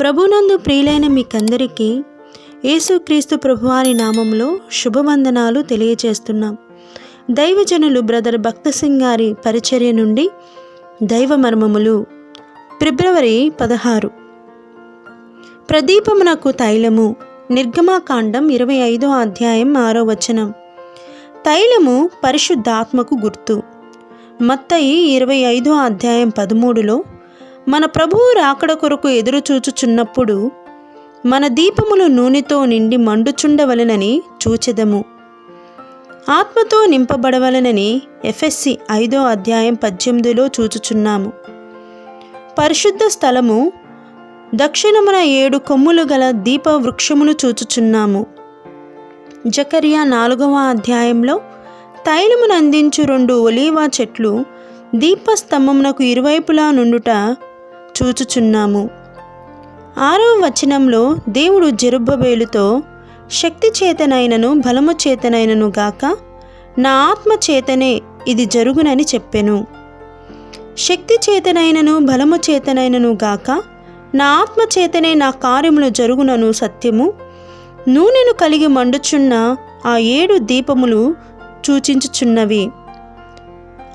ప్రభునందు ప్రియులైన మీకందరికీ యేసుక్రీస్తు ప్రభువారి నామంలో శుభవందనాలు తెలియజేస్తున్నాం. దైవజనులు బ్రదర్ భక్త సింగ్ గారి పరిచర్య నుండి దైవ మర్మములు ఫిబ్రవరి పదహారు. ప్రదీపమునకు తైలము నిర్గమాకాండం ఇరవై ఐదో అధ్యాయం ఆరో వచనం. తైలము పరిశుద్ధాత్మకు గుర్తు. మత్తయి ఇరవై ఐదో అధ్యాయం పదమూడులో మన ప్రభువు రాకడ కొరకు ఎదురు చూచుచున్నప్పుడు మన దీపములు నూనెతో నిండి మండుచుండవలెనని చూచెదము. ఆత్మతో నింపబడవలనని ఎఫ్ఎస్సి ఐదో అధ్యాయం పద్దెనిమిదిలో చూచుచున్నాము. పరిశుద్ధ స్థలము దక్షిణమున ఏడు కొమ్ములు గల దీప వృక్షమును చూచుచున్నాము. జకరియా నాలుగవ అధ్యాయంలో తైలమును అందించు రెండు ఒలీవా చెట్లు దీపస్తంభమునకు ఇరువైపులా నుండుట చూచుచున్నాము ఆరవ వచనంలో దేవుడు జెరుబ్బబేలుతో శక్తి చేతనైనను బలము చేతనైనను గాక నా ఆత్మ చేతనే ఇది జరుగునని చెప్పెను. శక్తి చేతనైనను బలము చేతనైనను గాక నా ఆత్మ చేతనే నా కార్యములు జరుగునను సత్యము. నూనెను కలిగి మండుచున్న ఆ ఏడు దీపములు సూచించుచున్నవి.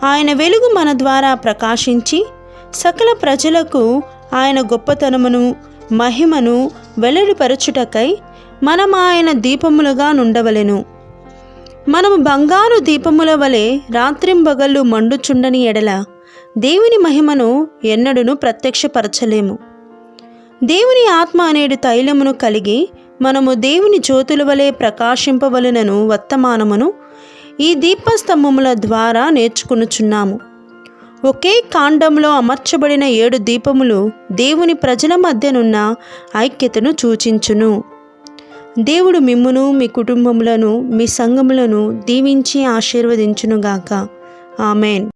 ఆయన వెలుగు మన ద్వారా ప్రకాశించి సకల ప్రజలకు ఆయన గొప్పతనమును మహిమను వెల్లడిపరచుటకై మనం ఆయన దీపములుగా నుండవలెను. మనము బంగారు దీపముల వలె రాత్రింబగళ్ళు మండుచుండని ఎడల దేవుని మహిమను ఎన్నడూను ప్రత్యక్షపరచలేము. దేవుని ఆత్మ అనేడు తైలమును కలిగి మనము దేవుని జ్యోతుల వలె ప్రకాశింపవలనను వర్తమానమును ఈ దీపస్తంభముల ద్వారా నేర్చుకునుచున్నాము. ఒకే కాండంలో అమర్చబడిన ఏడు దీపములు దేవుని ప్రజల మధ్యనున్న ఐక్యతను సూచించును. దేవుడు మిమ్మును మీ కుటుంబములను మీ సంఘములను దీవించి ఆశీర్వదించునుగాక. ఆమెన్.